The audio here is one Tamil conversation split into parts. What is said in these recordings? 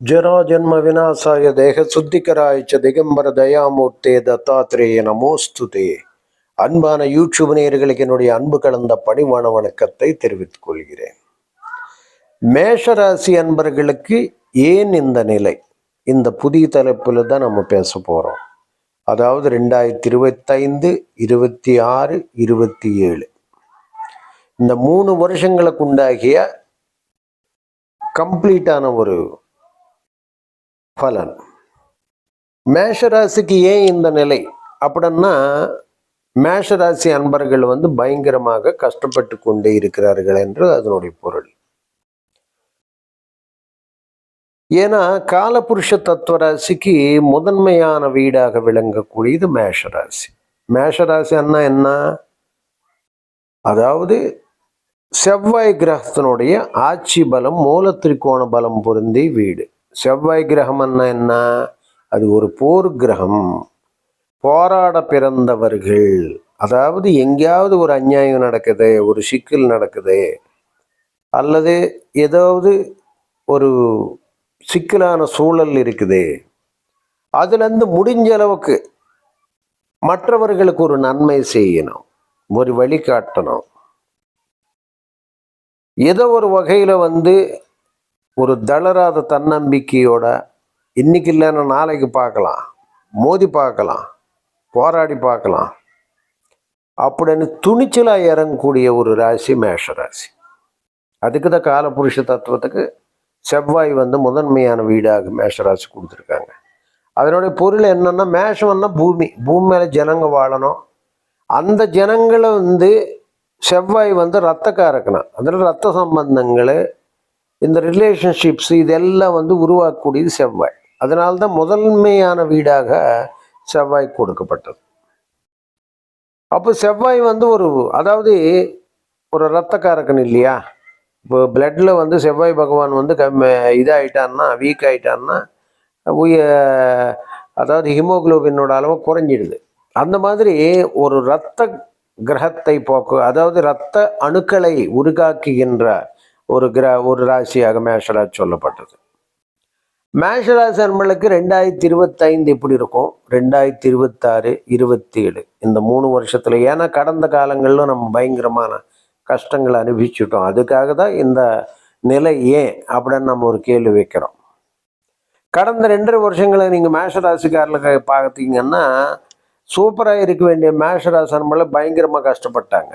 ஜராஜன்ம விநாசாய தேக சுத்திகராய்ச்ச திகம்பர தயாமூர்த்தே தத்தாத்திரேய நமோஸ்துதே. அன்பான யூடியூப் நேயர்களுக்கு என்னுடைய அன்பு கலந்த பணிவான வணக்கத்தை தெரிவித்துக் கொள்கிறேன். மேஷராசி அன்பர்களுக்கு ஏன் இந்த நிலை? இந்த புதிய தலைப்பில் தான் நம்ம பேச போகிறோம் அதாவது ரெண்டாயிரத்தி இருபத்தைந்து இருபத்தி ஆறு இருபத்தி ஏழு. இந்த மூணு வருஷங்களுக்கு உண்டாகிய கம்ப்ளீட்டான ஒரு பலன். மேஷராசிக்கு ஏன் இந்த நிலை? அப்படின்னா மேஷராசி அன்பர்கள் வந்து பயங்கரமாக கஷ்டப்பட்டு கொண்டே இருக்கிறார்கள் என்று அதனுடைய பொருள். ஏன்னா காலபுருஷ தத்துவ ராசிக்கு முதன்மையான வீடாக விளங்கக்கூடியது மேஷராசி. மேஷராசி அண்ணா என்ன? அதாவது செவ்வாய் கிரகத்தினுடைய ஆட்சி பலம் மூல திரிகோண பலம் பொருந்தி வீடு. செவ்வாய் கிரகம்னா என்ன? அது ஒரு போர் கிரகம். போராட பிறந்தவர்கள். அதாவது எங்கேயாவது ஒரு அநியாயம் நடக்குது ஒரு சிக்கல் நடக்குது அல்லது ஏதாவது ஒரு சிக்கலான சூழல் இருக்குது. அதுலேருந்து முடிஞ்ச அளவுக்கு மற்றவர்களுக்கு ஒரு நன்மை செய்யணும் ஒரு வழிகாட்டணும் ஏதோ ஒரு வகையில் வந்து ஒரு தளராத தன்னம்பிக்கையோட இன்னைக்கு இல்லைன்னா நாளைக்கு பார்க்கலாம் மோதி பார்க்கலாம் போராடி பார்க்கலாம் அப்படின்னு துணிச்சலாக இறங்கக்கூடிய ஒரு ராசி மேஷ ராசி. அதுக்கு தான் காலபுருஷ தத்துவத்துக்கு செவ்வாய் வந்து முதன்மையான வீடாக மேஷராசி கொடுத்துருக்காங்க. அதனுடைய பொருள் என்னென்னா மேஷம்னா பூமி பூமி மேலே ஜனங்க வாழணும். அந்த ஜனங்களை வந்து செவ்வாய் வந்து ரத்தக்காரக்கணும் அதில் ரத்த சம்பந்தங்கள் இந்த ரிலேஷன்ஷிப்ஸ் இதெல்லாம் வந்து உருவாக்கக்கூடியது செவ்வாய். அதனால்தான் முதன்மையான வீடாக செவ்வாய் கொடுக்கப்பட்டது. அப்போ செவ்வாய் வந்து ஒரு அதாவது ஒரு ரத்தக்காரக்கன் இல்லையா? இப்போ பிளட்டில் வந்து செவ்வாய் பகவான் வந்து கம் இதாகிட்டான்னா வீக் ஆகிட்டான்னா உய அதாவது ஹிமோகுளோபினோட அளவு குறைஞ்சிடுது. அந்த மாதிரி ஒரு ரத்த கிரகத்தை போக்கு அதாவது இரத்த அணுக்களை உருகாக்குகின்ற ஒரு கிர ஒரு ராசியாக மேஷராஜ் சொல்லப்பட்டது. மேஷராசி அன்பர்களுக்கு ரெண்டாயிரத்தி இருபத்தைந்து எப்படி இருக்கும்? ரெண்டாயிரத்தி இருபத்தாறு இருபத்தி ஏழு இந்த மூணு வருஷத்தில் ஏன்னா கடந்த காலங்களில் நம்ம பயங்கரமான கஷ்டங்களை அனுபவிச்சுட்டோம். அதுக்காக தான் இந்த நிலை ஏன் அப்படின்னு நம்ம ஒரு கேள்வி வைக்கிறோம். கடந்த ரெண்டரை வருஷங்களை நீங்கள் மேஷராசிக்காரில் பார்த்தீங்கன்னா சூப்பராக இருக்க வேண்டிய மேஷராசன் அன்பர்கள் பயங்கரமாக கஷ்டப்பட்டாங்க.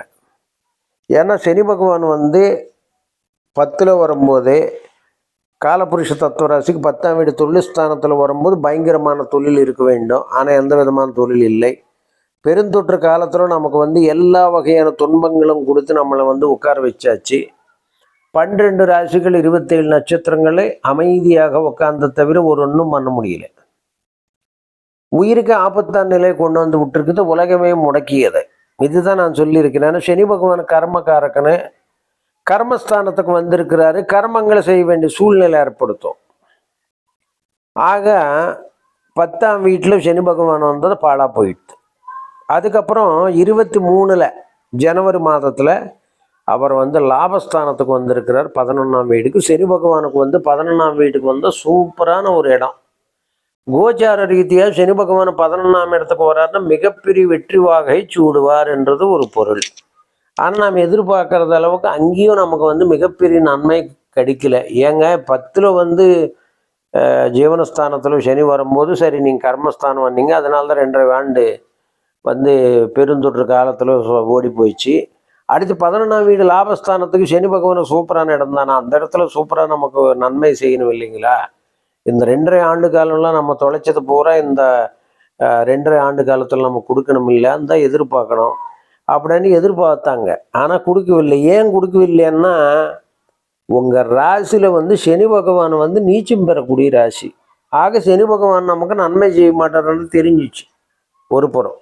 ஏன்னா சனி பகவான் வந்து பத்தில் வரும்போது காலபுருஷ தத்துவ ராசிக்கு பத்தாம் வீடு தொழில் ஸ்தானத்தில் வரும்போது பயங்கரமான தொழில் இருக்க வேண்டும். ஆனால் எந்த விதமான தொழில் இல்லை. பெருந்தொற்று காலத்தில் நமக்கு வந்து எல்லா வகையான துன்பங்களும் கொடுத்து நம்மளை வந்து உட்கார வச்சாச்சு. பன்னிரெண்டு ராசிகள் இருபத்தேழு நட்சத்திரங்களை அமைதியாக உட்காந்த தவிர ஒரு ஒன்றும் பண்ண முடியல. உயிருக்கு ஆபத்தான நிலை கொண்டு வந்து விட்டுருக்குது உலகமே முடக்கியது. இதுதான் நான் சொல்லியிருக்கிறேன். ஏன்னா சனி பகவான் கர்மக்காரக்கனு கர்மஸ்தானத்துக்கு வந்திருக்கிறாரு. கர்மங்களை செய்ய வேண்டிய சூழ்நிலை ஏற்படுத்தும். ஆக பத்தாம் வீட்டில் சனி பகவான் வந்தது பாழாக போயிடுது. அதுக்கப்புறம் இருபத்தி மூணில் ஜனவரி மாதத்தில் அவர் வந்து லாபஸ்தானத்துக்கு வந்திருக்கிறார். பதினொன்றாம் வீட்டுக்கு சனி பகவானுக்கு வந்து பதினொன்றாம் வீட்டுக்கு வந்து சூப்பரான ஒரு இடம். கோச்சார ரீதியாக சனி பகவான் பதினொன்றாம் இடத்துக்கு வராருன்னா மிகப்பெரிய வெற்றி வாகை சூடுவார் என்றது ஒரு பொருள். ஆனால் நாம் எதிர்பார்க்கறது அளவுக்கு அங்கேயும் நமக்கு வந்து மிகப்பெரிய நன்மை கிடைக்கல. ஏங்க பத்தில் வந்து ஜீவனஸ்தானத்தில் சனி வரும்போது சரி நீங்கள் கர்மஸ்தானம் வந்தீங்க அதனால தான் ரெண்டரை ஆண்டு வந்து பெருந்தொற்று காலத்தில் ஓடி போயிடுச்சு. அடுத்து பதினொன்றாம் வீடு லாபஸ்தானத்துக்கு சனி பகவான் சூப்பரான இடம் தானே? அந்த இடத்துல சூப்பராக நமக்கு நன்மை செய்யணும் இல்லைங்களா? இந்த ரெண்டரை ஆண்டு காலம்லாம் நம்ம தொலைச்சது பூரா இந்த ரெண்டரை ஆண்டு காலத்தில் நம்ம கொடுக்கணும் இல்லைன்னு தான் எதிர்பார்க்கணும். அப்படின்னு எதிர்பார்த்தாங்க. ஆனால் கொடுக்கவில்லை. ஏன் கொடுக்கவில்லைன்னா உங்கள் ராசியில் வந்து சனி பகவான் வந்து நீச்சம் பெறக்கூடிய ராசி. ஆக சனி பகவான் நமக்கு நன்மை செய்ய மாட்டாருன்னு தெரிஞ்சிச்சு. ஒரு புறம்.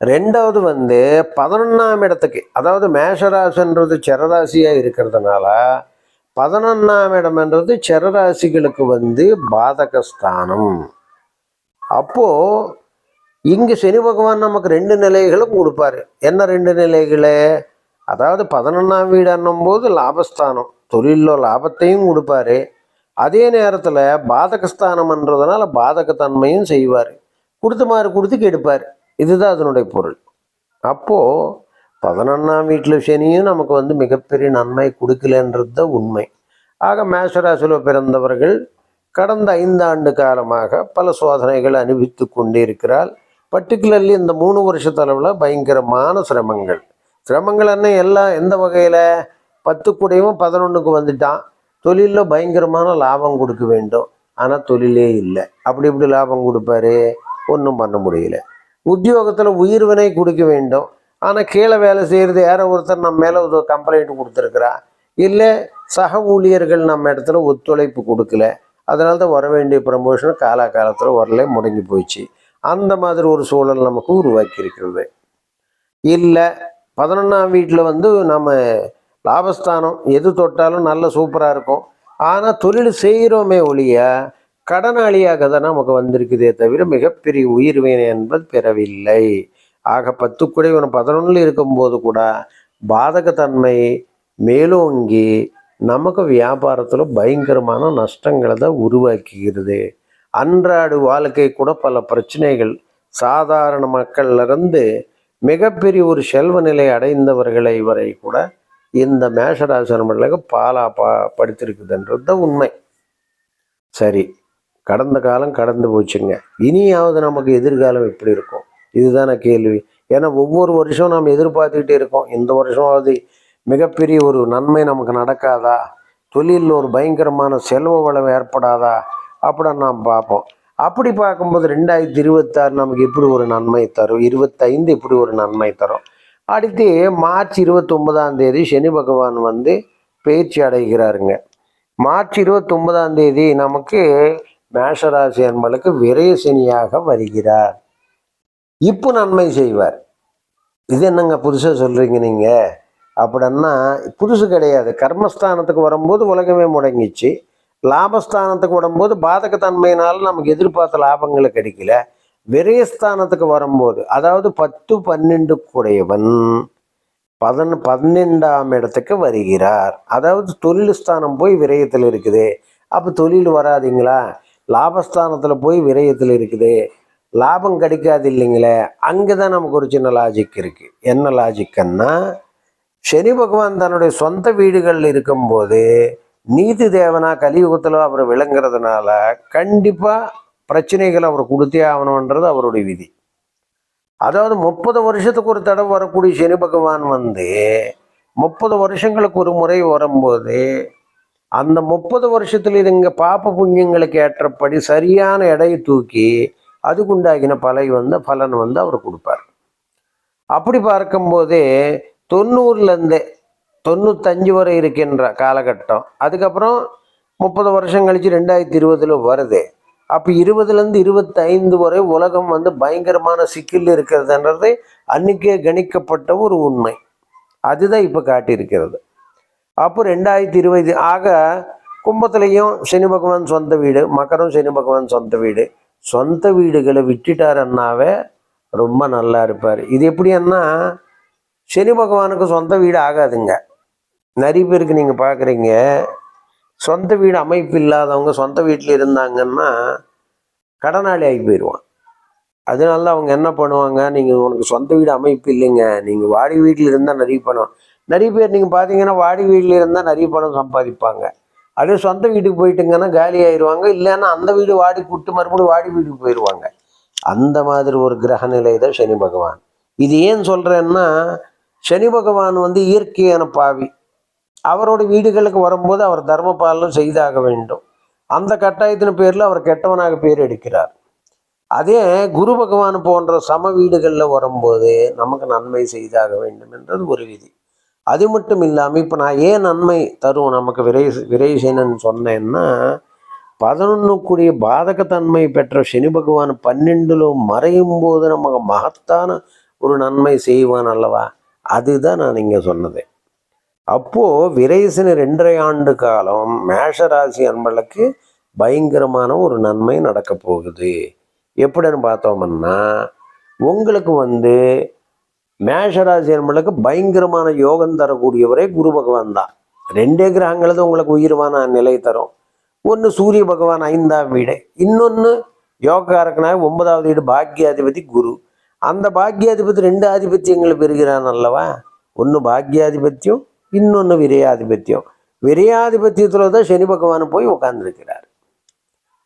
ரெண்டாவது வந்து பதினொன்றாம் இடத்துக்கு அதாவது மேஷராசின்றது செரராசியாக இருக்கிறதுனால பதினொன்றாம் இடம்ன்றது சரராசிகளுக்கு வந்து பாதகஸ்தானம். அப்போது இங்கே சனி பகவான் நமக்கு ரெண்டு நிலைகளும் கொடுப்பாரு. என்ன ரெண்டு நிலைகளே? அதாவது பதினொன்றாம் வீடு போது லாபஸ்தானம் தொழிலில் லாபத்தையும் கொடுப்பாரு. அதே நேரத்தில் பாதகஸ்தானம்ன்றதுனால பாதகத்தன்மையும் செய்வார். கொடுத்த மாதிரி கொடுத்து கெடுப்பார். இதுதான் அதனுடைய பொருள். அப்போது பதினொன்றாம் வீட்டில் சனியும் நமக்கு வந்து மிகப்பெரிய நன்மை கொடுக்கலன்றது தான் உண்மை. ஆக மேஷராசியில் பிறந்தவர்கள் கடந்த ஐந்தாண்டு காலமாக பல சோதனைகள் அனுபவித்து கொண்டிருக்கிறார். பர்டிகுலர்லி இந்த மூணு வருஷத்தளவில் பயங்கரமான சிரமங்கள். சிரமங்கள் என்ன? எல்லாம் எந்த வகையில்? பத்து கூடையும் பதினொன்றுக்கு வந்துட்டான். தொழிலில் பயங்கரமான லாபம் கொடுக்க வேண்டும். ஆனால் தொழிலே இல்லை. அப்படி இப்படி லாபம் கொடுப்பாரு? ஒன்றும் பண்ண முடியல. உத்தியோகத்தில் உயிர்வினை கொடுக்க வேண்டும். ஆனால் கீழே வேலை செய்கிறது யாரோ ஒருத்தர் நம்ம மேலே ஒரு கம்ப்ளைண்ட் கொடுத்துருக்குறா. இல்லை சக ஊழியர்கள் நம்ம இடத்துல ஒத்துழைப்பு கொடுக்கல. அதனால தான் வர வேண்டிய ப்ரமோஷன் காலாகாலத்தில் வரல முடங்கி போயிடுச்சு. அந்த மாதிரி ஒரு சூழல் நமக்கு உருவாக்கி இருக்கிறது. இல்லை பதினொன்றாம் வீட்டில் வந்து நம்ம லாபஸ்தானம் எது தொட்டாலும் நல்ல சூப்பராக இருக்கும். ஆனால் தொழில் செய்கிறோமே ஒழிய கடனாளியாக தான் நமக்கு வந்திருக்குதே தவிர மிகப்பெரிய உயிர்வினை என்பது பெறவில்லை. ஆக பத்து குடைவன் பதினொன்றில் இருக்கும்போது கூட பாதகத்தன்மை மேலோங்கி நமக்கு வியாபாரத்தில் பயங்கரமான நஷ்டங்களை தான் உருவாக்குகிறது. அன்றாடு வாழ்க்கை கூட பல பிரச்சனைகள். சாதாரண மக்கள்லேருந்து மிகப்பெரிய ஒரு செல்வ நிலை அடைந்தவர்களை வரை கூட இந்த மேஷராசனர்களுக்கு பாலா பா படுத்திருக்குதுன்றது தான் உண்மை. சரி கடந்த காலம் கடந்து போச்சுங்க. இனியாவது நமக்கு எதிர்காலம் எப்படி இருக்கும்? இதுதான கேள்வி. ஏன்னா ஒவ்வொரு வருஷம் நாம் எதிர்பார்த்துக்கிட்டே இருக்கோம். இந்த வருஷமாவது மிகப்பெரிய ஒரு நன்மை நமக்கு நடக்காதா? தொழிலில் ஒரு பயங்கரமான செல்வ வளம் ஏற்படாதா? அப்படின்னு நாம் பார்ப்போம். அப்படி பார்க்கும்போது ரெண்டாயிரத்தி இருபத்தாறு நமக்கு இப்படி ஒரு நன்மை தரும்? இருபத்தைந்து இப்படி ஒரு நன்மை தரும்? அடுத்து மார்ச் இருபத்தொன்பதாம் தேதி சனி பகவான் வந்து பயிற்சி அடைகிறாருங்க. மார்ச் இருபத்தொன்பதாம் தேதி நமக்கு மேஷராசி அன்பளுக்கு விரய சனியாக வருகிறார். இப்போ நன்மை செய்வார். இது என்னங்க புதுசாக சொல்கிறீங்க நீங்கள் அப்படின்னா புதுசு கிடையாது. கர்மஸ்தானத்துக்கு வரும்போது உலகமே முடங்கிச்சு. லாபஸ்தானத்துக்கு வரும்போது பாதகத்தன்மையினால நமக்கு எதிர்பார்த்த லாபங்களை கிடைக்கல. விரயஸ்தானத்துக்கு வரும்போது அதாவது பத்து பன்னெண்டு கூடையவன் பதன் பன்னெண்டாம் இடத்துக்கு வருகிறார். அதாவது தொழில் ஸ்தானம் போய் விரயத்தில் இருக்குது. அப்போ தொழில் வராதிங்களா? லாபஸ்தானத்தில் போய் விரயத்தில் இருக்குது. லாபம் கிடைக்காது இல்லைங்களே அங்கே தான் நமக்கு ஒரு சின்ன லாஜிக் இருக்குது என்ன லாஜிக்கன்னா சனி பகவான் தன்னுடைய சொந்த வீடுகளில் இருக்கும்போது நீதி தேவனா கலியுகத்தில் அவர் விளங்குறதுனால கண்டிப்பாக பிரச்சனைகளை அவர் கொடுத்தே ஆகணுன்றது அவருடைய விதி. அதாவது முப்பது வருஷத்துக்கு ஒரு தடவை வரக்கூடிய சனி பகவான் வந்து முப்பது வருஷங்களுக்கு ஒரு முறை வரும்போது அந்த முப்பது வருஷத்தில் இதுங்க பாப்ப புண்ணியங்களுக்கு ஏற்றபடி சரியான எடையை தூக்கி அதுக்குண்டாகின பலை வந்து பலன் வந்து அவர் கொடுப்பார். அப்படி பார்க்கும்போதே தொண்ணூறுலேருந்து தொண்ணூத்தஞ்சு வரை இருக்கின்ற காலகட்டம். அதுக்கப்புறம் முப்பது வருஷம் கழித்து ரெண்டாயிரத்தி இருபதில் வருது. அப்போ இருபதுலேருந்து இருபத்தைந்து வரை உலகம் வந்து பயங்கரமான சிக்கல் இருக்கிறதுன்றது அன்றைக்கே கணிக்கப்பட்ட ஒரு உண்மை. அதுதான் இப்போ காட்டியிருக்கிறது. அப்போ ரெண்டாயிரத்தி இருபது ஆக கும்பத்துலேயும் சனி பகவான் சொந்த வீடு மக்கரும் சனி பகவான் சொந்த வீடு. சொந்த வீடுகளை விட்டுட்டாருன்னாவே ரொம்ப நல்லா இருப்பார். இது எப்படின்னா சனி பகவானுக்கு சொந்த வீடு ஆகாதுங்க. நிறைய பேருக்கு நீங்கள் பார்க்குறீங்க சொந்த வீடு அமைப்பு இல்லாதவங்க சொந்த வீட்டில் இருந்தாங்கன்னா கடனாளி ஆகி போயிடுவான் அதனால அவங்க என்ன பண்ணுவாங்க நீங்கள் உனக்கு சொந்த வீடு அமைப்பு இல்லைங்க நீங்கள் வாடகை வீட்டில் இருந்தால் நிறைய பணம். நிறைய பேர் நீங்கள் பார்த்தீங்கன்னா வாடகை வீட்டில் இருந்தால் நிறைய பணம் சம்பாதிப்பாங்க. அதே சொந்த வீட்டுக்கு போயிட்டுங்கன்னா காலி ஆயிடுவாங்க இல்லைன்னா அந்த வீடு வாடி விட்டு மறுபடியும் வாடி வீட்டுக்கு போயிடுவாங்க அந்த மாதிரி ஒரு கிரக நிலை தான் சனி பகவான். இது ஏன் சொல்கிறேன்னா சனி பகவான் வந்து இயற்கையான பாவி. அவரோட வீடுகளுக்கு வரும்போது அவர் தர்ம பாலனம் செய்தாக வேண்டும். அந்த கட்டாயத்தின் பேரில் அவர் கெட்டவனாக பேர் எடுக்கிறார். அதே குரு பகவான் போன்ற சம வீடுகளில் வரும்போது நமக்கு நன்மை செய்தாக வேண்டும் என்றது ஒரு விதி. அது மட்டும் இல்லாமல் இப்போ நான் ஏன் நன்மை தரும் நமக்கு விரை விரைசேனன் சொன்னேன்னா பதினொன்று கூடிய பாதகத்தன்மை பெற்ற சனி பகவான் பன்னெண்டுல மறையும் போது நமக்கு மகத்தான ஒரு நன்மை செய்வான் அல்லவா? அதுதான் நான் இங்கே சொன்னது. அப்போது விரைசின ரெண்டரை ஆண்டு காலம் மேஷராசி அன்பளுக்கு பயங்கரமான ஒரு நன்மை நடக்க போகுது. எப்படின்னு பார்த்தோம்னா உங்களுக்கு வந்து மேஷராசி என்பளுக்கு பயங்கரமான யோகம் தரக்கூடியவரே குரு பகவான் தான். ரெண்டே கிரகங்கள் தான் உங்களுக்கு உயிர்வான நிலை தரும். ஒன்று சூரிய பகவான் ஐந்தாம் வீடு. இன்னொன்று யோகக்காரக்கனாக ஒன்பதாவது வீடு பாக்கியாதிபதி குரு. அந்த பாக்கியாதிபதி ரெண்டு ஆதிபத்தியங்களை பெறுகிறான் அல்லவா? ஒன்று பாக்கியாதிபத்தியம் இன்னொன்று விரையாதிபத்தியம். விரையாதிபத்தியத்தில் தான் சனி பகவான் போய் உட்காந்துருக்கிறார்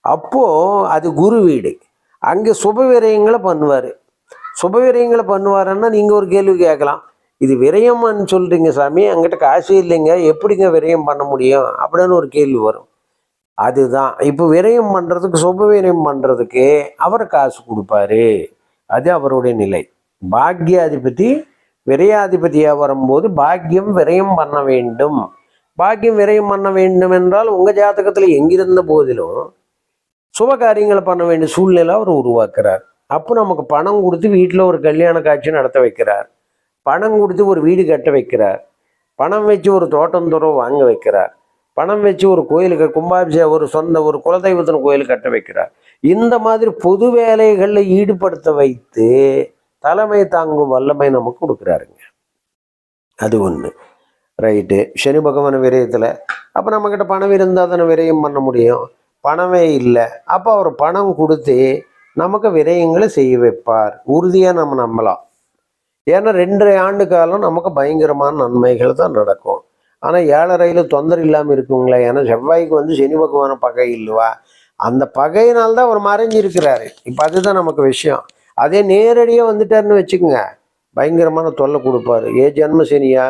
அப்போது அது குரு வீடு. அங்கே சுப விரயங்களை பண்ணுவார். சுப விரயங்களை பண்ணுவாருன்னா நீங்கள் ஒரு கேள்வி கேட்கலாம். இது விரயம்னு சொல்கிறீங்க சாமி அங்கிட்ட காசு இல்லைங்க எப்படிங்க விரயம் பண்ண முடியும்? அப்படின்னு ஒரு கேள்வி வரும். அதுதான். இப்போ விரயம் பண்ணுறதுக்கு சுப விரயம் பண்ணுறதுக்கு அவர் காசு கொடுப்பாரு. அது அவருடைய நிலை. பாக்யாதிபதி விரையாதிபதியாக வரும்போது பாக்கியம் விரயம் பண்ண வேண்டும். பாக்கியம் விரயம் பண்ண வேண்டும் என்றால் உங்கள் ஜாதகத்தில் எங்கிருந்த போதிலும் சுப காரியங்களை பண்ண வேண்டிய சூழ்நிலை அவர் உருவாக்குறார். அப்போ நமக்கு பணம் கொடுத்து வீட்டில் ஒரு கல்யாண காட்சி நடத்த வைக்கிறார். பணம் கொடுத்து ஒரு வீடு கட்ட வைக்கிறார். பணம் வச்சு ஒரு தோட்டம் துறவு வாங்க வைக்கிறார். பணம் வச்சு ஒரு கோயிலுக்கு கும்பாபிஷே ஒரு சொந்த ஒரு குலதெய்வத்தின் கோயில் கட்ட வைக்கிறார். இந்த மாதிரி பொது வேலைகளில் ஈடுபடுத்த வைத்து தலைமை தாங்கும் வல்லமை நமக்கு கொடுக்குறாருங்க. அது ஒன்று ரைட்டு. சனி பகவான் விரயத்தில். அப்போ நம்மக்கிட்ட பணம் இருந்தால் தானே விரயம் பண்ண முடியும். பணமே இல்லை. அப்போ அவர் பணம் கொடுத்து நமக்கு விரயங்களை செய்ய வைப்பார். உறுதியாக நம்ம நம்பலாம். ஏன்னா ரெண்டரை ஆண்டு காலம் நமக்கு பயங்கரமான நன்மைகள் தான் நடக்கும். ஆனால் ஏழரையில் தொந்தரவு இல்லாமல் இருக்குங்களே ஏன்னா செவ்வாய்க்கு வந்து சனி பகவான பகை இல்லைவா? அந்த பகையினால் தான் அவர் மறைஞ்சிருக்கிறாரு இப்போ அதுதான் நமக்கு விஷயம். அதே நேரடியாக வந்துட்டாருன்னு வச்சுக்கோங்க பயங்கரமான தொல்லை கொடுப்பாரு. ஏ ஜென்ம சனியா?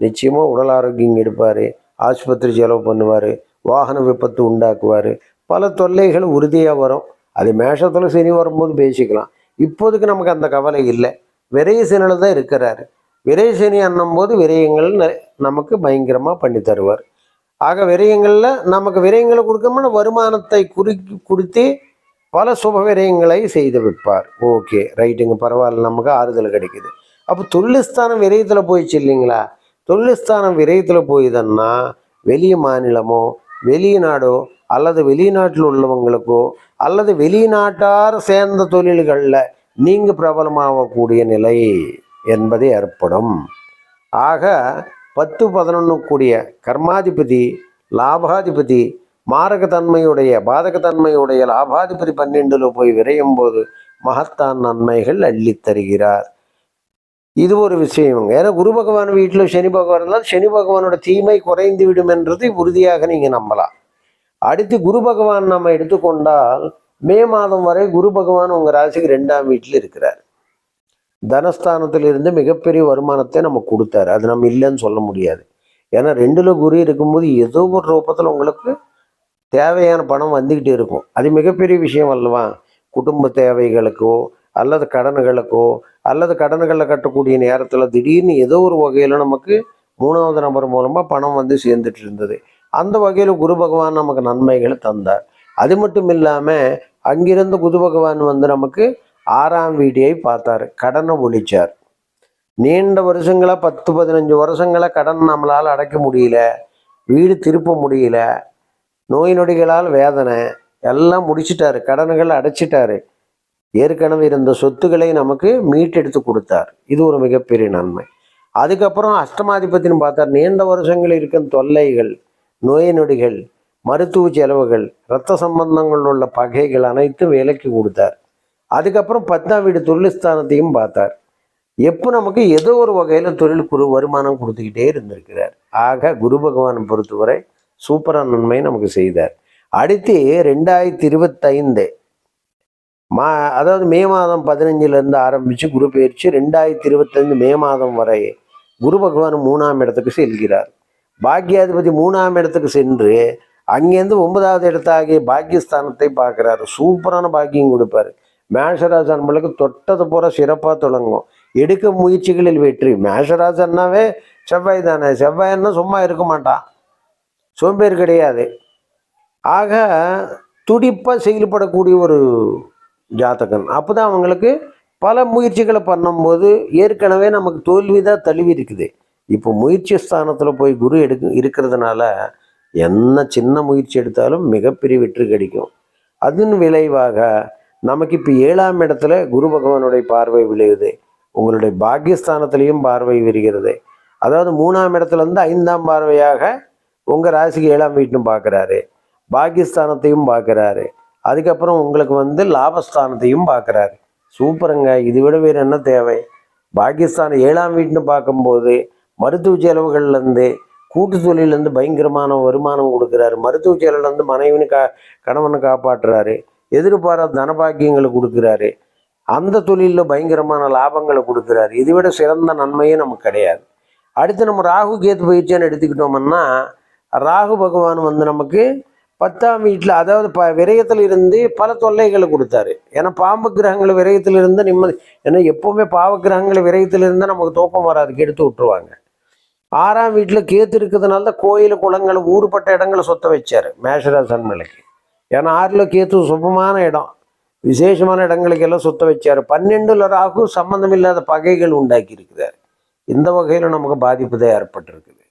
நிச்சயமாக உடல் ஆரோக்கியம் எடுப்பார் ஆஸ்பத்திரி செலவு பண்ணுவார். வாகன விபத்து உண்டாக்குவார். பல தொல்லைகள் உறுதியாக வரும். அது மேஷத்தில் சனி வரும்போது பேசிக்கலாம். இப்போதைக்கு நமக்கு அந்த கவலை இல்லை. விரைய சனியில் தான் இருக்கிறாரு. விரைய சனி அண்ணும்போது விரயங்கள் நமக்கு பயங்கரமாக பண்ணி தருவார். ஆக விரயங்களில் நமக்கு விரயங்களை கொடுக்கணும்னா வருமானத்தை குறி கொடுத்து பல சுப விரயங்களை செய்து வைப்பார் ஓகே ரைட்டுங்க. பரவாயில்ல நமக்கு ஆறுதல் கிடைக்குது. அப்போ தொழில்ஸ்தானம் விரயத்தில் போயிடுச்சு இல்லைங்களா? தொழில்ஸ்தானம் விரயத்தில் போயிதுன்னா வெளிய மாநிலமோ வெளிநாடோ அல்லது வெளிநாட்டில் உள்ளவங்களுக்கோ அல்லது வெளிநாட்டார் சேர்ந்த தொழில்களில் நீங்கள் பிரபலமாகக்கூடிய நிலை என்பது ஏற்படும். ஆக பத்து பதினொன்று கூடிய கர்மாதிபதி லாபாதிபதி மாரகத்தன்மையுடைய பாதகத்தன்மையுடைய லாபாதிபதி பன்னெண்டில் போய் விரையும் போது மகத்தான் நன்மைகள் அள்ளித் தருகிறார். இது ஒரு விஷயம். ஏன்னா குரு பகவான் வீட்டில் சனி பகவான் இருந்தால் சனி பகவானோட தீமை குறைந்து விடும் என்றது உறுதியாக நீங்கள் நம்பலாம். அடுத்து குரு பகவான் நம்ம எடுத்துக்கொண்டால் மே மாதம் வரை குரு பகவான் உங்கள் ராசிக்கு ரெண்டாம் வீட்டில் இருக்கிறார். தனஸ்தானத்திலிருந்து மிகப்பெரிய வருமானத்தை நம்ம கொடுத்தாரு. அது நம்ம இல்லைன்னு சொல்ல முடியாது. ஏன்னா ரெண்டில் குரு இருக்கும்போது ஏதோ ஒரு ரூபத்தில் உங்களுக்கு தேவையான பணம் வந்துக்கிட்டே இருக்கும். அது மிகப்பெரிய விஷயம் அல்லவா? குடும்ப தேவைகளுக்கோ அல்லது கடன்களுக்கோ அல்லது கடன்களை கட்டக்கூடிய நேரத்தில் திடீர்னு ஏதோ ஒரு வகையில் நமக்கு மூணாவது நபர் மூலமாக பணம் வந்து சேர்ந்துட்டு இருந்தது. அந்த வகையில் குரு பகவான் நமக்கு நன்மைகளை தந்தார். அது மட்டும் இல்லாமல் அங்கிருந்து குரு பகவான் வந்து நமக்கு ஆறாம் வீடியை பார்த்தார் கடனை ஒழிச்சார். நீண்ட வருஷங்களாக பத்து பதினஞ்சு வருஷங்களை கடன் நம்மளால் அடைக்க முடியல வீடு திருப்ப முடியல நோய் நொடிகளால் வேதனை எல்லாம் முடிச்சிட்டாரு கடன்கள் அடைச்சிட்டாரு. ஏற்கனவே இருந்த சொத்துக்களை நமக்கு மீட்டெடுத்து கொடுத்தார். இது ஒரு மிகப்பெரிய நன்மை. அதுக்கப்புறம் அஷ்டமாதிபத்தின்னு பார்த்தார் நீண்ட வருஷங்கள் இருக்கும் தொல்லைகள் நோய் நொடிகள் மருத்துவ செலவுகள் இரத்த சம்பந்தங்கள் உள்ள பகைகள் அனைத்தும் விலைக்கு கொடுத்தார். அதுக்கப்புறம் பத்தாம் வீடு தொழில்ஸ்தானத்தையும் பார்த்தார். எப்போ நமக்கு ஏதோ ஒரு வகையில் தொழில் குரு வருமானம் கொடுத்துக்கிட்டே இருந்திருக்கிறார். ஆக குரு பகவானை பொறுத்தவரை சூப்பரான நன்மை நமக்கு செய்தார். அடுத்து ரெண்டாயிரத்தி இருபத்தைந்து மா அதாவது மே மாதம் பதினஞ்சுலேருந்து ஆரம்பித்து குரு பயிற்சி ரெண்டாயிரத்தி இருபத்தைந்து மே மாதம் வரை குரு பகவான் மூணாம் இடத்துக்கு செல்கிறார். பாக்கியாதிபதி மூணாம் இடத்துக்கு சென்று அங்கேருந்து ஒன்பதாவது இடத்தாகிய பாக்கியஸ்தானத்தை பார்க்குறாரு. சூப்பரான பாக்கியம் கொடுப்பாரு. மேஷராஜ் நம்மளுக்கு தொட்டது போகிற சிறப்பாக தொடங்கும். எடுக்க முயற்சிகளில் வெற்றி. மேஷராஜன்னாவே செவ்வாய் தானே. செவ்வாய்ன்னா சும்மா இருக்க மாட்டான். சோம்பேறு கிடையாது. ஆக துடிப்பாக செயல்படக்கூடிய ஒரு ஜாதகன். அப்போ தான் அவங்களுக்கு பல முயற்சிகளை பண்ணும்போது ஏற்கனவே நமக்கு தோல்வி தான் தழுவி இருக்குது. இப்போ முயற்சி ஸ்தானத்தில் போய் குரு எடுக்க இருக்கிறதுனால என்ன சின்ன முயற்சி எடுத்தாலும் மிகப்பெரிய வெற்றி கிடைக்கும். அதன் விளைவாக நமக்கு இப்போ ஏழாம் இடத்துல குரு பகவானுடைய பார்வை விளையுது. உங்களுடைய பாக்கியஸ்தானத்திலையும் பார்வை விரிகிறது. அதாவது மூணாம் இடத்துலேருந்து ஐந்தாம் பார்வையாக உங்கள் ராசிக்கு ஏழாம் வீட்டும் பார்க்குறாரு. பாக்கியஸ்தானத்தையும் பார்க்குறாரு. அதுக்கப்புறம் உங்களுக்கு வந்து லாபஸ்தானத்தையும் பார்க்குறாரு. சூப்பருங்க. இதை விட வேறு என்ன தேவை? பாகிஸ்தான் ஏழாம் வீட்டுன்னு பார்க்கும்போது மருத்துவ செலவுகள்லேருந்து கூட்டு தொழிலேருந்து பயங்கரமான வருமானம் கொடுக்குறாரு. மருத்துவ செலவுலேருந்து மனைவினு கா கணவனை காப்பாற்றுறாரு. எதிர்பாராத தனபாக்கியங்களை கொடுக்குறாரு. அந்த தொழிலில் பயங்கரமான லாபங்களை கொடுக்குறாரு. இதை விட சிறந்த நன்மையே நமக்கு கிடையாது. அடுத்து நம்ம ராகு கேத்து பயிற்சின்னு எடுத்துக்கிட்டோம்னா ராகு பகவான் வந்து நமக்கு பத்தாம் வீட்டில் அதாவது ப விரயத்தில் இருந்து பல தொல்லைகளை கொடுத்தாரு. ஏன்னா பாம்பு கிரகங்கள் விரயத்தில் இருந்து நிம்மதி ஏன்னா எப்போவுமே பாவ கிரகங்கள் விரயத்தில் இருந்தால் நமக்கு தோப்பம் வராது கெடுத்து விட்டுருவாங்க. ஆறாம் வீட்டில் கேத்து இருக்கிறதுனால தான் கோயில் குளங்கள் ஊறுபட்ட இடங்களை சொத்த வச்சார் மேஷராஜ் மலைக்கு ஏன்னா ஆறில் கேத்து சுபமான இடம். விசேஷமான இடங்களுக்கு எல்லாம் சுத்த வச்சார். பன்னெண்டுல ராகு சம்பந்தம் இல்லாத பகைகள் உண்டாக்கி இருக்கிறார் இந்த வகையில் நமக்கு பாதிப்பு தான் ஏற்பட்டிருக்குது.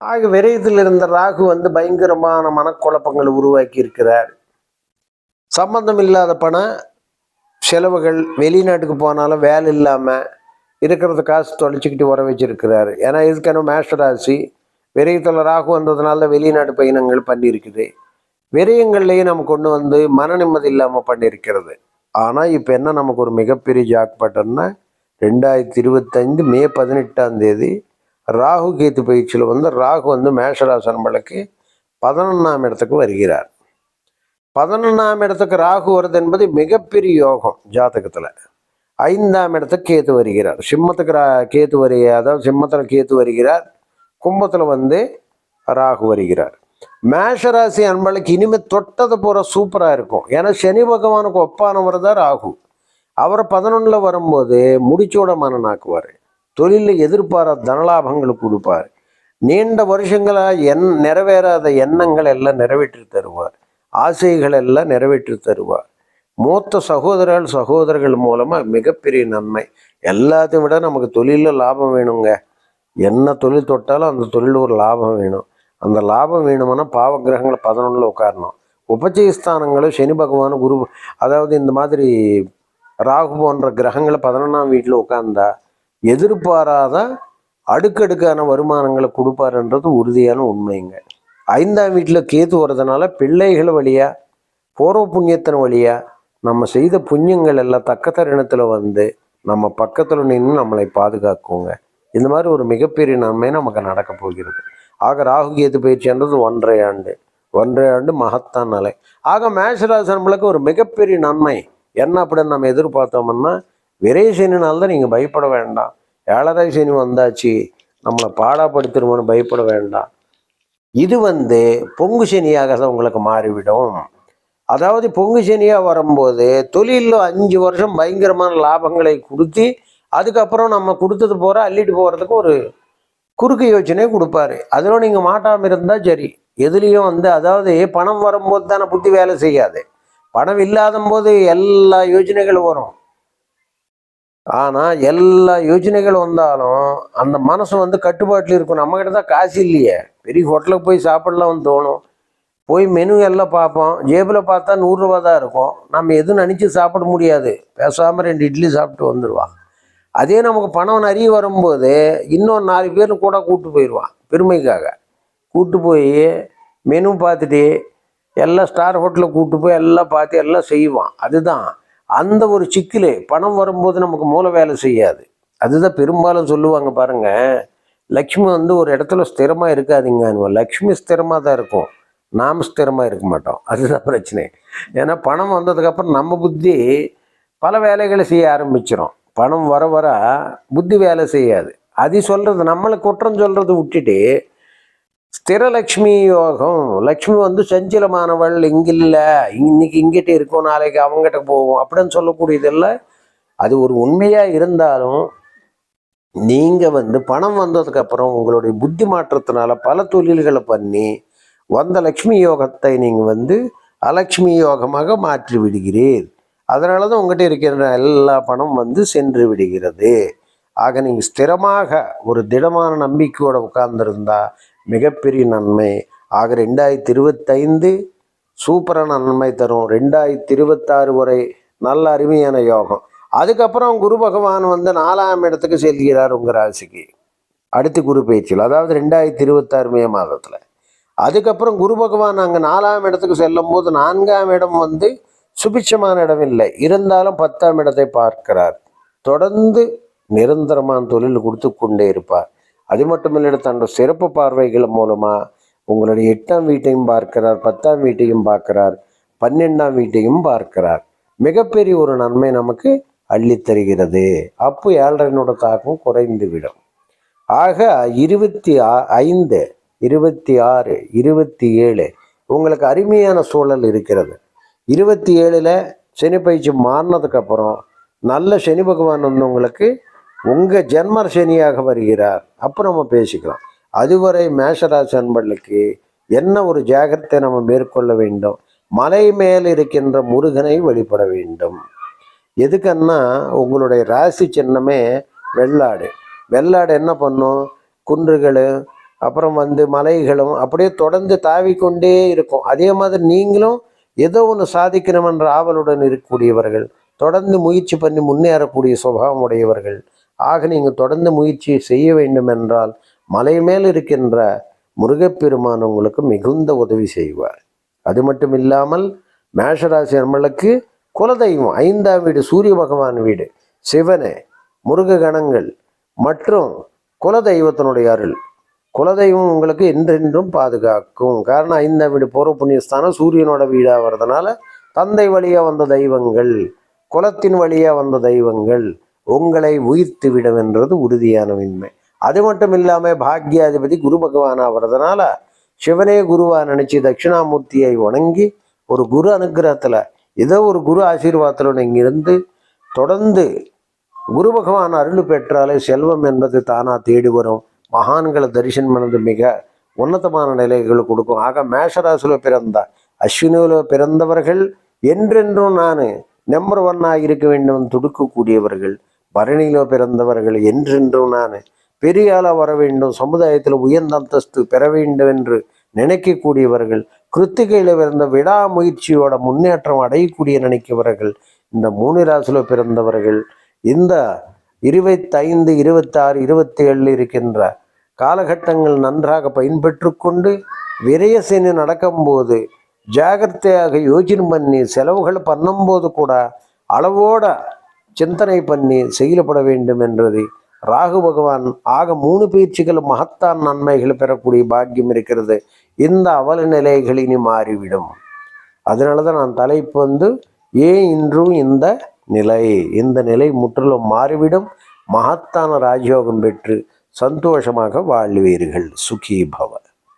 ஆக விரயத்தில் இருந்த ராகு வந்து பயங்கரமான மனக்குழப்பங்களை உருவாக்கி இருக்கிறார் சம்பந்தம் இல்லாத பண செலவுகள் வெளிநாட்டுக்கு போனாலும் வேலை இல்லாமல் இருக்கிறத காசு தொலைச்சிக்கிட்டு வர வச்சிருக்கிறாரு. ஏன்னா இதுக்கான மேஷராசி விரயத்தில் ராகு வந்ததுனால தான் வெளிநாட்டு பயணங்கள் பண்ணியிருக்குது. விரயங்கள்லேயும் நம்ம கொண்டு வந்து மன நிம்மதி இல்லாமல் பண்ணியிருக்கிறது. ஆனால் இப்போ என்ன நமக்கு ஒரு மிகப்பெரிய ஜாக்பாட்டம்னா ரெண்டாயிரத்தி இருபத்தைந்து மே பதினெட்டாம் தேதி ராகு கேத்து பயிற்சியில் வந்து ராகு வந்து மேஷராசனம்பளுக்கு பதினொன்றாம் இடத்துக்கு வருகிறார். பதினொன்றாம் இடத்துக்கு ராகு வருது என்பது மிகப்பெரிய யோகம் ஜாதகத்தில். ஐந்தாம் இடத்துக்கு கேத்து வருகிறார். சிம்மத்துக்கு ரா கேத்து வருக அதாவது சிம்மத்தில் கேத்து வருகிறார். கும்பத்தில் வந்து ராகு வருகிறார். மேஷராசி அன்பளுக்கு இனிமேல் தொட்டது பூரா சூப்பராக இருக்கும். ஏன்னா சனி பகவானுக்கு ஒப்பானவர் தான் ராகு. அவரை பதினொன்றில் வரும்போது முடிச்சோட மனநாக்குவார். தொழிலில் எதிர்பாராத தனலாபங்களை கொடுப்பார். நீண்ட வருஷங்களாக எண் நிறைவேறாத எண்ணங்கள் எல்லாம் நிறைவேற்றி தருவார். ஆசைகள் எல்லாம் நிறைவேற்றி தருவார். மூத்த சகோதரர்கள் சகோதரர்கள் மூலமாக மிகப்பெரிய நன்மை. எல்லாத்தையும் விட நமக்கு தொழிலில் லாபம் வேணுங்க. என்ன தொழில் தொட்டாலும் அந்த தொழிலில் ஒரு லாபம் வேணும். அந்த லாபம் வேணும்னா பாவகிரகங்களை பதினொன்றில் உட்காரணும். உபஜயஸ்தானங்களும் சனி பகவான் குரு அதாவது இந்த மாதிரி ராகு போன்ற கிரகங்களை பதினொன்றாம் வீட்டில் உட்கார்ந்தா எதிர்பாராத அடுக்கடுக்கான வருமானங்களை கொடுப்பாருன்றது உறுதியான உண்மைங்க. ஐந்தாம் வீட்டில் கேத்து வர்றதுனால பிள்ளைகள் வழியா பூர்வ புண்ணியத்தின் வழியா நம்ம செய்த புண்ணியங்கள் எல்லாம் தக்க தருணத்தில் வந்து நம்ம பக்கத்தில் நின்று நம்மளை பாதுகாக்குங்க. இந்த மாதிரி ஒரு மிகப்பெரிய நன்மை நமக்கு நடக்க போகிறது. ஆக ராகு கேது பயிற்சின்றது ஒன்றரை ஆண்டு. ஒன்றரை ஆண்டு மகத்தான் நிலை. ஆக மேஷராசனங்களுக்கு ஒரு மிகப்பெரிய நன்மை. என்ன அப்படின்னு நம்ம எதிர்பார்த்தோம்னா விரை சனினால தான் நீங்கள் பயப்பட வேண்டாம். ஏழரை சனி வந்தாச்சு நம்மளை பாடாப்படுத்திடுவோன்னு பயப்பட வேண்டாம். இது வந்து பொங்கு சனியாக தான் உங்களுக்கு மாறிவிடும். அதாவது பொங்கு சனியாக வரும்போது தொழிலில் அஞ்சு வருஷம் பயங்கரமான லாபங்களை கொடுத்து அதுக்கப்புறம் நம்ம கொடுத்தது போகிற அள்ளிட்டு போகிறதுக்கு ஒரு குறுக்கு யோசனையை கொடுப்பாரு. அதில் நீங்கள் மாட்டாமல் இருந்தால் சரி. எதுலேயும் வந்து அதாவது பணம் வரும்போது தானே புத்தி வேலை செய்யாது. பணம் இல்லாத போது எல்லா யோசனைகளும் வரும். ஆனால் எல்லா யோசனைகள் வந்தாலும் அந்த மனசு வந்து கட்டுப்பாட்டில் இருக்கும் நம்மக்கிட்ட தான் காசு இல்லையே. பெரிய ஹோட்டலுக்கு போய் சாப்பிட்லாம்னு தோணும். போய் மெனு எல்லாம் பார்ப்போம். ஜேபில் பார்த்தா நூறுரூவா தான் இருக்கும். நம்ம எதுவும் நினச்சி சாப்பிட முடியாது. பேசாமல் ரெண்டு இட்லி சாப்பிட்டு வந்துடுவான் அதே நமக்கு பணம் நிறைய வரும்போது இன்னும் நாலு பேர் கூட கூப்பிட்டு போயிடுவான் பெருமைக்காக. கூப்பிட்டு போய் மெனு பார்த்துட்டு எல்லாம் ஸ்டார் ஹோட்டலில் கூப்பிட்டு போய் எல்லாம் பார்த்து எல்லாம் செய்வான். அதுதான். அந்த ஒரு சிக்கிலே பணம் வரும்போது நமக்கு மூளை வேலை செய்யாது. அதுதான் பெரும்பாலும் சொல்லுவாங்க பாருங்க லக்ஷ்மி வந்து ஒரு இடத்துல ஸ்திரமாக இருக்காதிங்க. லக்ஷ்மி ஸ்திரமாக தான் இருக்கும். நாம் ஸ்திரமாக இருக்க மாட்டோம். அதுதான் பிரச்சனை. ஏன்னா பணம் வந்ததுக்கப்புறம் நம்ம புத்தி பல வேலைகளை செய்ய ஆரம்பிச்சிடும் பணம் வர வர புத்தி வேலை செய்யாது. அது சொல்கிறது நம்மளை குற்றம் சொல்கிறத விட்டுட்டு ஸ்திரலக்ஷ்மி யோகம். லக்ஷ்மி வந்து சஞ்சலமானவள் இங்கில்ல. இன்னைக்கு இங்கிட்ட இருக்கும் நாளைக்கு அவங்ககிட்ட போவோம் அப்படின்னு சொல்லக்கூடியதில்லை. அது ஒரு உண்மையாக இருந்தாலும் நீங்கள் வந்து பணம் வந்ததுக்கப்புறம் உங்களுடைய புத்தி மாற்றத்தினால பல தொழில்களை பண்ணி வந்த லக்ஷ்மி யோகத்தை நீங்கள் வந்து அலக்ஷ்மி யோகமாக மாற்றி விடுகிறீர். அதனால தான் உங்கள்கிட்ட இருக்கிற எல்லா பணம் வந்து சென்று விடுகிறது. ஆக நீங்கள் ஸ்திரமாக ஒரு திடமான நம்பிக்கையோடு உட்கார்ந்துருந்தா மிகப்பெரிய நன்மை. ஆக ரெண்டாயிரத்தி இருபத்தைந்து சூப்பரான நன்மை தரும். ரெண்டாயிரத்தி இருபத்தாறு வரை நல்ல அருமையான யோகம். அதுக்கப்புறம் குரு பகவான் வந்து நாலாம் இடத்துக்கு செல்கிறார் உங்கள் ராசிக்கு. அடுத்து குரு பயிற்சியில் அதாவது ரெண்டாயிரத்தி இருபத்தாறு மே மாதத்தில். அதுக்கப்புறம் குரு பகவான் அங்கே நாலாம் இடத்துக்கு செல்லும் போது நான்காம் இடம் வந்து சுபிட்சமான இடம் இல்லை. இருந்தாலும் பத்தாம் இடத்தை பார்க்கிறார். தொடர்ந்து நிரந்தரமான தொழில் கொடுத்து கொண்டே இருப்பார். அது மட்டுமில்லை தன்னோட சிறப்பு பார்வைகள் மூலமாக உங்களுடைய எட்டாம் வீட்டையும் பார்க்கிறார் பத்தாம் வீட்டையும் பார்க்கிறார் பன்னெண்டாம் வீட்டையும் பார்க்கிறார். மிகப்பெரிய ஒரு நன்மை நமக்கு அள்ளித் தருகிறது. அப்போ ஏழரனோட தாக்கம் குறைந்து விடும் ஆக இருபத்தி ஆ- ஐந்து இருபத்தி ஆறு இருபத்தி ஏழு உங்களுக்கு அருமையான சூழல் இருக்கிறது. இருபத்தி ஏழில் சனி பயிற்சி மாறினதுக்கப்புறம் நல்ல சனி பகவான் வந்து உங்களுக்கு உங்கள் ஜென்மர் சனியாக வருகிறார். அப்போ நம்ம பேசிக்கலாம். அதுவரை மேஷராசி அன்பர்களுக்கு என்ன ஒரு ஜாகிரத்தை நம்ம மேற்கொள்ள வேண்டும்? மலை மேல் இருக்கின்ற முருகனை வழிபட வேண்டும். எதுக்கன்னா உங்களுடைய ராசி சின்னமே வெள்ளாடு. வெள்ளாடு என்ன பண்ணும்? குன்றுகள் அப்புறம் வந்து மலைகளும் அப்படியே தொடர்ந்து தாவிக்கொண்டே இருக்கும். அதே மாதிரி நீங்களும் ஏதோ ஒன்று சாதிக்கணும் என்ற ஆவலுடன் இருக்கக்கூடியவர்கள் தொடர்ந்து முயற்சி பண்ணி முன்னேறக்கூடிய சுபாவம் உடையவர்கள் ஆக நீங்கள் தொடர்ந்து முயற்சி செய்ய வேண்டும் என்றால் மலை மேல் இருக்கின்ற முருகப்பெருமான் உங்களுக்கு மிகுந்த உதவி செய்வார். அது மட்டும் இல்லாமல் மேஷராசி நம்மளுக்கு குலதெய்வம் ஐந்தாம் வீடு சூரிய பகவான் வீடு சிவனே முருக கணங்கள் மற்றும் குலதெய்வத்தினுடைய அருள். குலதெய்வம் உங்களுக்கு என்றென்றும் பாதுகாக்கும். காரணம் ஐந்தாம் வீடு பூர்வ புண்ணியஸ்தானம் சூரியனோட வீடாக தந்தை வழியாக வந்த தெய்வங்கள் குலத்தின் வழியாக வந்த தெய்வங்கள் உங்களை உயிர்த்து விடவென்றது உறுதியான உண்மை. அது மட்டும் இல்லாமல் பாக்யாதிபதி குரு பகவான் ஆகிறதுனால சிவனே குருவா நினைச்சு தட்சிணாமூர்த்தியை வணங்கி ஒரு குரு அனுகிரகத்தில் ஏதோ ஒரு குரு ஆசீர்வாதத்தில் நீங்கள் இருந்து தொடர்ந்து குரு பகவான் அருள் பெற்றாலே செல்வம் என்பது தானாக தேடி வரும். மகான்களை தரிசனம் பண்ணது மிக உன்னதமான நிலைகளை கொடுக்கும். ஆக மேஷராசியில் பிறந்த அஸ்வினியில் பிறந்தவர்கள் என்றென்றும் நான் நம்பர் ஒன்னாக இருக்க வேண்டும் துடுக்கக்கூடியவர்கள். பரணியிலோ பிறந்தவர்கள் என்றென்றும் நான் பெரிய வர வேண்டும் சமுதாயத்தில் உயர்ந்த அந்தஸ்து பெற வேண்டும் என்று நினைக்கக்கூடியவர்கள் கிருத்திகையில் பிறந்த விடாமுயற்சியோட முன்னேற்றம் அடையக்கூடிய நினைக்கிறவர்கள் இந்த மூணு ராசியில் பிறந்தவர்கள் இந்த இருபத்தைந்து இருபத்தாறு இருபத்தி ஏழில் இருக்கின்ற காலகட்டங்கள் நன்றாக பயன்பெற்று கொண்டு விரயசேனி நடக்கும்போது ஜாகிரதையாக யோஜனை பண்ணி செலவுகள் பண்ணும்போது கூட அளவோட சிந்தனை பண்ணி செயல்பட வேண்டும் என்றது. ராகு பகவான் ஆக மூணு பயிற்சிகள் மகத்தான் நன்மைகள் பெறக்கூடிய பாக்கியம் இருக்கிறது. இந்த அவல நிலைகள் இனி மாறிவிடும். அதனால தான் நான் தலைப்பு வந்து ஏன் இன்றும் இந்த நிலை? இந்த நிலை முற்றிலும் மாறிவிடும். மகத்தான ராஜயோகம் பெற்று சந்தோஷமாக வாழ்வீர்கள். சுகி பவன்